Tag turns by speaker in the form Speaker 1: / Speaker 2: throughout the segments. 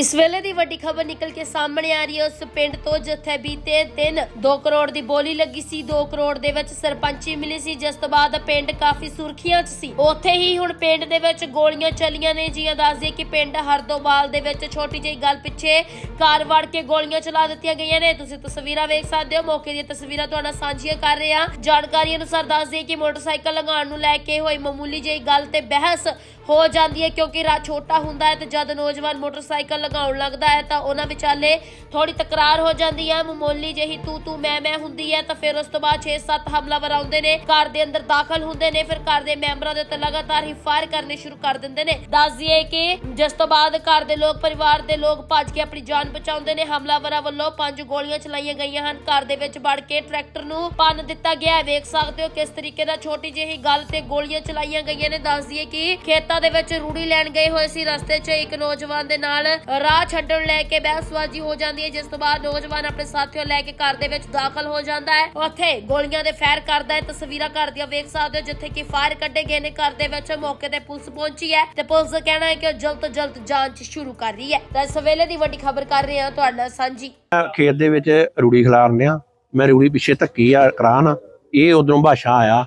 Speaker 1: ਇਸ ਵੇਲੇ ਦੀ ਵੱਡੀ ਖਬਰ ਨਿਕਲ ਕੇ ਸਾਹਮਣੇ ਆ ਰਹੀ ਹੈ। ਉਸ ਪਿੰਡ ਤੋਂ ਜਿੱਥੇ ਬੀਤੇ ਦਿਨ 2 ਕਰੋੜ ਦੀ ਬੋਲੀ ਲੱਗੀ ਸੀ 2 ਕਰੋੜ ਦੇ ਵਿੱਚ ਸਰਪੰਚੀ ਮਿਲੀ ਸੀ। ਜਿਸ ਤੋਂ ਬਾਅਦ ਪਿੰਡ ਕਾਫੀ ਸੁਰਖੀਆਂ 'ਚ ਸੀ। ਉੱਥੇ ਹੀ ਹੁਣ ਪਿੰਡ ਦੇ ਵਿੱਚ ਗੋਲੀਆਂ ਚੱਲੀਆਂ ਨੇ। ਜੀਆਂ ਦੱਸਦੇ ਕਿ ਪਿੰਡ ਹਰਦੋਵਾਲ ਦੇ ਵਿੱਚ ਛੋਟੀ ਜਿਹੀ ਗੱਲ ਪਿੱਛੇ ਕਾਰ ਵੜ ਕੇ ਗੋਲੀਆਂ ਚਲਾ ਦਿੱਤੀਆਂ ਗਈਆਂ ਨੇ। ਤੁਸੀਂ ਤਸਵੀਰਾਂ ਵੇਖ ਸਕਦੇ ਹੋ। ਮੌਕੇ ਦੀਆਂ ਤਸਵੀਰਾਂ ਤੁਹਾਡਾ ਸਾਂਝੀਆਂ ਕਰ ਰਹੇ। ਹਾਂ ਜਾਣਕਾਰੀ ਅਨੁਸਾਰ ਦੱਸਦੇ ਕਿ ਮੋਟਰਸਾਈਕਲ ਲਗਾਉਣ ਨੂੰ ਲੈ ਕੇ ਹੋਈ ਮਾਮੂਲੀ ਜਿਹੀ ਗੱਲ ਤੇ ਬਹਿਸ ਹੋ ਜਾਂਦੀ ਹੈ ਕਿਉਂਕਿ ਰਾਹ ਛੋਟਾ ਹੁੰਦਾ ਹੈ ਤੇ ਜਦ ਨੌਜਵਾਨ ਮੋਟਰਸਾਈਕਲ ਲਗਾਉਣ ਲੱਗਦਾ ਹੈ ਤਾਂ ਉਹਨਾਂ ਵਿਚਾਲੇ ਥੋੜੀ ਤਕਰਾਰ ਹੋ ਜਾਂਦੀ ਹੈ। ਮਾਮੂਲੀ ਜਿਹੀ ਤੂੰ ਤੂੰ ਮੈਂ ਮੈਂ ਹੁੰਦੀ ਹੈ ਤਾਂ ਫਿਰ ਉਸ ਤੋਂ ਬਾਅਦ 6-7 ਹਮਲਾਵਰ ਆਉਂਦੇ ਨੇ, ਘਰ ਦੇ ਅੰਦਰ ਦਾਖਲ ਹੁੰਦੇ ਨੇ, ਫਿਰ ਘਰ ਦੇ ਮੈਂਬਰਾਂ ਦੇ ਉੱਤੇ ਲਗਾਤਾਰ ਹੀ ਫਾਇਰ ਕਰਨੇ ਸ਼ੁਰੂ ਕਰ ਦਿੰਦੇ ਨੇ। ਦੱਸ ਦਈਏ ਕਿ ਜਿਸ ਤੋਂ ਬਾਅਦ ਘਰ ਦੇ ਲੋਕ, ਪਰਿਵਾਰ ਦੇ ਲੋਕ ਭੱਜ ਕੇ ਆਪਣੀ ਜਾਨ ਬਚਾਉਂਦੇ ਨੇ। ਹਮਲਾਵਰਾਂ ਵੱਲੋਂ ਪੰਜ ਗੋਲੀਆਂ ਚਲਾਈਆਂ ਗਈਆਂ ਹਨ। ਘਰ ਦੇ ਵਿੱਚ ਵੜ ਕੇ ਟਰੈਕਟਰ ਨੂੰ ਪੰਨ ਦਿੱਤਾ ਗਿਆ ਹੈ। ਵੇਖ ਸਕਦੇ ਹੋ ਕਿਸ ਤਰੀਕੇ ਨਾਲ ਛੋਟੀ ਜਿਹੀ ਗੱਲ ਤੇ ਗੋਲੀਆਂ ਚਲਾਈਆਂ ਗਈਆਂ ਨੇ। ਦੱਸ ਦਈਏ ਕਿ ਖੇਤਾਂ ਦੇ ਵਿੱਚ ਰੂੜੀ ਲੈਣ ਗਏ ਹੋਏ ਸੀ। ਰਸਤੇ 'ਚ ਇੱਕ ਨੌਜਵਾਨ ਦੇ ਨਾਲ ਰਾਹ ਛੱਡਣ ਲੈ ਕੇ ਬਹਿਸਬਾਜ਼ੀ ਹੋ ਜਾਂਦੀ ਹੈ, ਜਿਸ ਤੋਂ ਬਾਅਦ ਨੌਜਵਾਨ ਆਪਣੇ ਸਾਥੀਓ ਲੈ ਕੇ ਘਰ ਦੇ ਵਿੱਚ ਦਾਖਲ ਹੋ ਜਾਂਦਾ ਹੈ। ਉੱਥੇ ਗੋਲੀਆਂ ਦੇ ਫਾਇਰ ਕਰਦਾ ਹੈ। ਤਸਵੀਰਾਂ ਘਰ ਦੀਆਂ ਵੇਖ ਸਕਦੇ ਹੋ, ਜਿੱਥੇ ਕਿ ਫਾਇਰ ਕੱਢੇ ਗਏ ਨੇ। ਘਰ ਦੇ ਵਿੱਚ ਮੌਕੇ ਤੇ ਪੁਲਿਸ ਪਹੁੰਚੀ ਹੈ ਤੇ ਪੁਲਿਸ ਦਾ ਕਹਿਣਾ ਹੈ ਕਿ ਉਹ ਜਲਦ ਤੋਂ ਜਲਦ ਜਾਂਚ ਸ਼ੁਰੂ ਕਰ ਰਹੀ ਹੈ। ਤਾਂ ਇਸ ਵੇਲੇ ਦੀ ਵੱਡੀ ਖਬਰ ਕਰ ਰਹੇ ਹਾਂ ਤੁਹਾਡੇ ਨਾਲ ਸਾਂਝੀ।
Speaker 2: ਖੇਤ ਦੇ ਵਿੱਚ ਰੂੜੀ ਖਿਲਾਰਨੇ ਆ ਮੈਂ ਰੂੜੀ ਪਿੱਛੇ ਧੱਕੀ ਆ, ਕਰਾਨ। ਇਹ ਉਧਰੋਂ ਭਾਸ਼ਾ ਆਇਆ।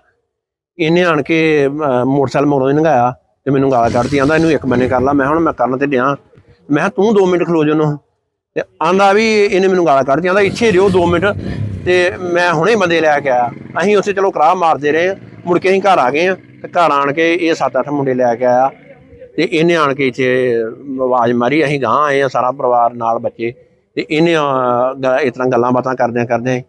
Speaker 2: ਇਹਨੇ ਆਣ ਕੇ ਮੋਟਰਸਾਈਕਲ ਮੋੜੋਂ ਲੰਘਾਇਆ ਤੇ ਮੈਨੂੰ ਗਾਲਾਂ ਕੱਢਦੀ ਆਂਦਾ ਇਹਨੂੰ ਇੱਕ ਬੰਨੇ ਕਰ ਲਾ, ਮੈਂ ਹੁਣ ਮੈਂ ਕਰਨ ਤੇ ਡਿਆ। ਮੈਂ ਕਿਹਾ ਤੂੰ 2 ਮਿੰਟ ਖਲੋ ਜਾਨੋ ਤੇ ਆਂਦਾ ਵੀ ਇਹਨੇ ਮੈਨੂੰ ਗਾਲਾਂ ਕੱਢਦੀ ਆਂਦਾ ਇੱਥੇ ਰਿਓ 2 ਮਿੰਟ। ਤੇ ਮੈਂ ਹੁਣੇ ਬੰਦੇ ਲੈ ਕੇ ਆਇਆ। ਅਸੀਂ ਉੱਥੇ ਚਲੋ ਕਰਾਹ ਮਾਰਦੇ ਰਹੇ, ਮੁੜ ਕੇ ਅਸੀਂ ਘਰ ਆ ਗਏ ਆ ਤੇ ਘਰ ਆਣ ਕੇ ਇਹ 7-8 ਮੁੰਡੇ ਲੈ ਕੇ ਆਇਆ। ਤੇ ਇਹਨੇ ਆਣ ਕੇ ਇੱਥੇ ਆਵਾਜ਼ ਮਾਰੀ, ਅਸੀਂ ਗਾਂ ਆਏ ਆ ਸਾਰਾ ਪਰਿਵਾਰ ਨਾਲ ਬੱਚੇ। ਤੇ ਇਹਨੇ ਇਸ ਤਰ੍ਹਾਂ ਗੱਲਾਂ ਬਾਤਾਂ ਕਰਦਿਆਂ ਕਰਦਿਆਂ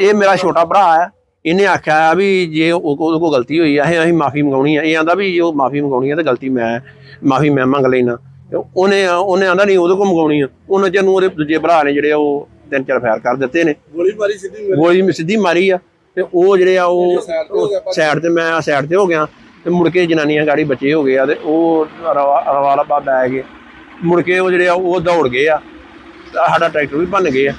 Speaker 2: ਇਹ ਮੇਰਾ ਛੋਟਾ ਭਰਾ ਹੈ। ਇਹਨੇ ਆਖਿਆ ਵੀ ਜੇ ਉਹ ਉਹਦੇ ਕੋਲ ਗਲਤੀ ਹੋਈ ਆ ਇਹ ਅਸੀਂ ਮਾਫੀ ਮੰਗਾਉਣੀ ਆ। ਇਹ ਆਂਦਾ ਵੀ ਜੇ ਉਹ ਮਾਫੀ ਮੰਗਾਉਣੀ ਆ ਤਾਂ ਗਲਤੀ ਮੈਂ ਮਾਫੀ ਮੈਂ ਮੰਗ ਲੈਣਾ ਉਹਨੇ ਉਹਨੇ ਆਂਦਾ ਨਹੀਂ ਉਹਦੇ ਕੋਲ ਮੰਗਾਉਣੀ ਆ। ਉਹਨਾਂ ਚਿਰ ਨੂੰ ਉਹਦੇ ਦੂਜੇ ਭਰਾ ਨੇ ਜਿਹੜੇ ਉਹ ਤਿੰਨ ਚਾਰ ਫਾਇਰ ਕਰ ਦਿੱਤੇ ਨੇ।
Speaker 3: ਗੋਲੀ ਮਾਰੀ ਸਿੱਧੀ
Speaker 2: ਗੋਲੀ ਸਿੱਧੀ ਮਾਰੀ ਆ। ਤੇ ਉਹ ਜਿਹੜੇ ਆ ਉਹ ਸਾਈਡ ਤੇ ਮੈਂ ਸਾਈਡ ਤੇ ਹੋ ਗਿਆ। ਤੇ ਮੁੜ ਕੇ ਜਨਾਨੀਆਂ ਗਾੜੀ ਬੱਚੇ ਹੋ ਗਏ ਆ ਤੇ ਉਹ ਰਵਾ ਰੱਬਾ ਬੈ ਗਏ। ਮੁੜ ਕੇ ਉਹ ਜਿਹੜੇ ਆ ਉਹ ਦੌੜ ਗਏ ਆ। ਸਾਡਾ ਟਰੈਕਟਰ ਵੀ ਭੰਨ ਗਏ ਆ।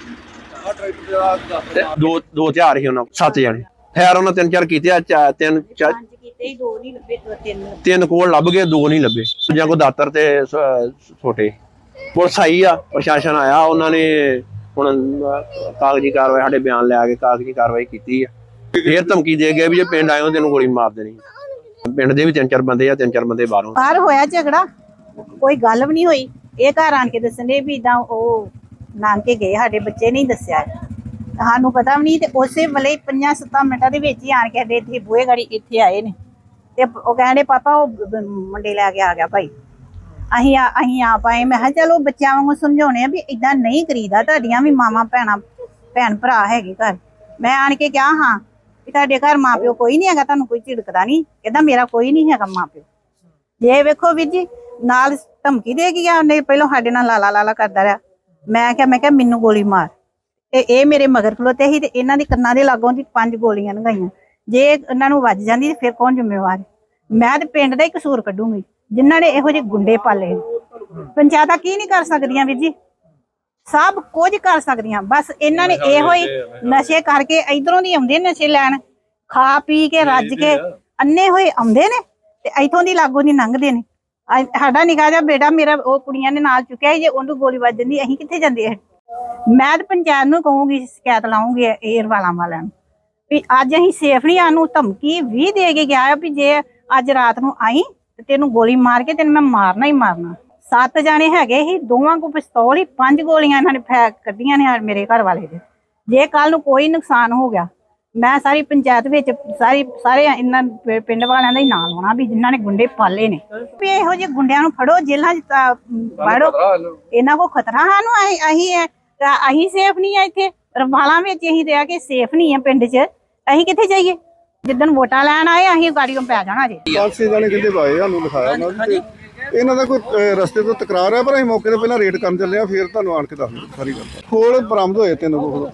Speaker 3: ਦੋ
Speaker 2: ਦੋ ਹਥਿਆਰ ਸੀ ਉਹਨਾਂ ਕੋਲ, ਸੱਤ ਜਣੇ। ਖੈਰ ਉਹਨਾਂ ਤਿੰਨ ਚਾਰ ਕੀਤੇ ਆ ਚਾ- ਤਿੰਨ ਚਾ-
Speaker 4: ਪੰਜ ਕੀਤੇ ਹੀ ਦੋ ਨਹੀਂ ਲੱਭੇ ਦੋ ਤਿੰਨ
Speaker 2: ਤਿੰਨ ਕੋਲ ਲੱਭ ਗਏ ਦੋ ਨਹੀਂ ਲੱਭੇ। ਜਾਂ ਕੋ ਦਾਤਰ ਤੇ ਸ- ਛੋਟੇ। ਪੁਲਿਸ ਆਈ ਆ ਪ੍ਰਸ਼ਾਸਨ ਆਇਆ ਉਹਨਾਂ ਨੇ ਹੁਣ ਅਹ, ਕਾਗਜ਼ੀ ਕਾਰਵਾਈ ਸਾਡੇ ਬਿਆਨ ਲੈ ਕੇ ਕਾਗਜ਼ੀ ਕਾਰਵਾਈ ਕੀਤੀ ਆ। ਫੇਰ ਧਮਕੀ ਦੇ ਗਏ ਵੀ ਜੇ ਪਿੰਡ ਆਇਓ ਤੈਨੂੰ ਗੋਲੀ ਮਾਰ ਦੇਣੀ। ਪਿੰਡ ਦੇ ਵੀ ਤਿੰਨ ਚਾਰ ਬੰਦੇ ਆ ਤਿੰਨ ਚਾਰ ਬੰਦੇ ਬਾਹਰੋਂ।
Speaker 4: ਬਾਹਰ ਹੋਇਆ ਝਗੜਾ? ਕੋਈ ਗੱਲ ਵੀ ਨਹੀਂ ਹੋਈ। ਇਹ ਘਰ ਆਣ ਕੇ ਦੱਸਣੇ ਵੀ ਇਦਾਂ ਉਹ ਨਾਨਕੇ ਗਏ ਸਾਡੇ ਬੱਚੇ ਨਹੀਂ ਦੱਸਿਆ। ਸਾਨੂੰ ਪਤਾ ਵੀ ਨਹੀਂ ਤੇ ਉਸੇ ਵੇਲੇ 5-7 ਮਿੰਟਾਂ ਦੇ ਵਿੱਚ ਹੀ ਆਣ ਕੇ ਇੱਥੇ ਬੂਹੇ ਗਾੜੀ ਇੱਥੇ ਆਏ ਨੇ। ਤੇ ਉਹ ਕਹਿੰਦੇ, ਪਾਪਾ, ਉਹ ਮੁੰਡੇ ਲੈ ਕੇ ਆ ਗਿਆ ਭਾਈ। ਅਸੀਂ ਆ ਅਸੀਂ ਆ ਪਾਏ ਮੈਂ ਕਿਹਾ, ਚਲੋ, ਬੱਚਿਆਂ ਵਾਂਗੂ ਸਮਝਾਉਣੇ ਆ ਵੀ ਇਦਾਂ ਨਹੀਂ ਕਰੀਦਾ। ਤੁਹਾਡੀਆਂ ਵੀ ਮਾਵਾਂ, ਭੈਣਾਂ, ਭੈਣ ਭਰਾ ਹੈਗੇ ਘਰ। ਮੈਂ ਆਣ ਕੇ ਕਿਹਾ, ਹਾਂ, ਵੀ ਤੁਹਾਡੇ ਘਰ ਮਾਪਿਓ ਕੋਈ ਨਹੀਂ ਹੈਗਾ, ਤੁਹਾਨੂੰ ਕੋਈ ਝਿੜਕਦਾ ਨਹੀਂ। ਕਹਿੰਦਾ, ਮੇਰਾ ਕੋਈ ਨਹੀਂ ਹੈਗਾ ਮਾਪਿਓ। ਜੇ ਵੇਖੋ ਵੀਰ ਜੀ, ਨਾਲ ਧਮਕੀ ਦੇ ਗਿਆ ਉਹਨੇ, ਪਹਿਲਾਂ ਸਾਡੇ ਨਾਲ ਲਾਲਾ ਲਾਲਾ ਕਰਦਾ ਰਿਹਾ। ਮੈਂ ਕਿਹਾ ਮੈਂ ਕਿਹਾ, ਮੈਨੂੰ ਗੋਲੀ ਮਾਰ। ਤੇ ਇਹ ਮੇਰੇ ਮਗਰ ਖਲੋਤੇ ਸੀ ਤੇ ਇਹਨਾਂ ਦੀ ਕੰਨਾਂ ਦੇ ਲਾਗੋਂ ਦੀ ਪੰਜ ਗੋਲੀਆਂ ਲਗਾਈਆਂ ਜੇ ਇਹਨਾਂ ਨੂੰ ਵੱਜ ਜਾਂਦੀ ਤੇ ਫਿਰ ਕੌਣ ਜ਼ਿੰਮੇਵਾਰ? ਮੈਂ ਤੇ ਪਿੰਡ ਦਾ ਹੀ ਕਸੂਰ ਕੱਢੂੰਗੀ। ਜਿਨ੍ਹਾਂ ਨੇ ਇਹੋ ਜਿਹੇ ਗੁੰਡੇ ਪਾਲੇ। ਪੰਚਾਇਤਾਂ ਕੀ ਨਹੀਂ ਕਰ ਸਕਦੀਆਂ ਵੀਰ ਜੀ? ਸਭ ਕੁਝ ਕਰ ਸਕਦੀਆਂ। ਬਸ ਇਹਨਾਂ ਨੇ ਇਹੋ ਹੀ ਨਸ਼ੇ ਕਰਕੇ ਇਧਰੋਂ ਦੀ ਆਉਂਦੇ ਨੇ ਨਸ਼ੇ ਲੈਣ। ਖਾ ਪੀ ਕੇ ਰੱਜ ਕੇ ਅੰਨੇ ਹੋਏ ਆਉਂਦੇ ਨੇ ਤੇ ਇਥੋਂ ਦੀ ਲਾਗੋਂ ਦੀ ਲੰਘਦੇ ਨੇ। ਸਾਡਾ ਨਿਕਾ ਜਿਹਾ ਬੇਟਾ ਮੇਰਾ ਉਹ ਕੁੜੀਆਂ ਨੇ ਨਾਲ ਚੁੱਕਿਆ ਜੇ ਉਹਨੂੰ ਗੋਲੀ ਵੱਜ ਜਾਂਦੀ ਅਸੀਂ ਕਿੱਥੇ ਜਾਂਦੇ ਮੈਂ ਤਾਂ ਪੰਚਾਇਤ ਨੂੰ ਕਹੂੰਗੀ ਸ਼ਿਕਾਇਤ ਲਾਉਂਗੀ ਏਅਰ ਵਾਲਾ ਵਾਲਿਆਂ ਨੂੰ ਵੀ ਅੱਜ ਅਸੀਂ ਸੇਫ ਨਹੀਂ ਆਨੂੰ ਧਮਕੀ ਵੀ ਦੇ ਕੇ ਗਿਆ ਵੀ ਜੇ ਅੱਜ ਰਾਤ ਨੂੰ ਆਈ ਤੇ ਤੈਨੂੰ ਗੋਲੀ ਮਾਰ ਕੇ ਤੈਨੂੰ ਮੈਂ ਮਾਰਨਾ ਹੀ ਮਾਰਨਾ। ਸੱਤ ਜਾਣੇ ਹੈਗੇ ਸੀ ਦੋਵਾਂ ਕੋ ਪਿਸਤੌਲ ਹੀ ਪੰਜ ਗੋਲੀਆਂ ਇਹਨਾਂ ਨੇ ਫੈ ਕੱਢੀਆਂ ਨੇ ਮੇਰੇ ਘਰ ਵਾਲੇ ਦੇ। ਜੇ ਕੱਲ ਨੂੰ ਕੋਈ ਨੁਕਸਾਨ ਹੋ ਗਿਆ ਮੈਂ ਸਾਰੀ ਪੰਚਾਇਤ ਵਿੱਚ ਸਾਰੀ ਸਾਰੇ ਇਹਨਾਂ ਪਿੰਡ ਵਾਲਿਆਂ ਦਾ ਹੀ ਨਾਂ ਲਾਉਣਾ ਵੀ ਜਿਨ੍ਹਾਂ ਨੇ ਗੁੰਡੇ ਪਾਲੇ ਨੇ। ਵੀ ਇਹੋ ਜਿਹੇ ਗੁੰਡਿਆਂ ਨੂੰ ਫੜੋ ਜੇਲ੍ਹਾਂ 'ਚ ਵੜੋ ਇਹਨਾਂ ਕੋ ਖਤਰਾ ਸਾਨੂੰ ਅਸੀਂ ਹੈ- ਤਾਂ ਅਸੀਂ ਸੇਫ ਨਹੀਂ ਆ ਇੱਥੇ। ਰਵਾਲਾਂ ਵਿੱਚ ਅਸੀਂ ਰਹਿ ਕੇ ਸੇਫ ਨਹੀਂ ਆ ਪਿੰਡ 'ਚ। ਅਸੀਂ ਕਿੱਥੇ ਜਾਈਏ? ਜਿੱਦਣ ਵੋਟਾਂ ਲੈਣ ਆਏ, ਅਸੀਂ ਗਾੜੀਆਂ ਪੈ ਜਾਣਾ ਜੇ।
Speaker 3: ਪੰਜ ਜਾਣੇ ਕਹਿੰਦੇ ਬਾਏ ਸਾਨੂੰ ਲਿਖਾਇਆ ਉਹਨਾਂ ਨੇ ਇਹਨਾਂ ਦਾ ਕੋਈ ਰਸਤੇ ਤੋਂ ਤਕਰਾਰ ਹੈ ਪਰ ਅਸੀਂ ਮੌਕੇ ਤੇ ਪਹਿਲਾਂ ਰੇਡ ਕਰਨ ਚੱਲੇ ਆ, ਫਿਰ ਤੁਹਾਨੂੰ ਆਣ ਕੇ ਦੱਸ ਦਿੰਦੇ ਸਾਰੀ ਗੱਲ। ਖੋਲ ਬਰਾਮਦ ਹੋਏ ਤਿੰਨ ਕੋਲ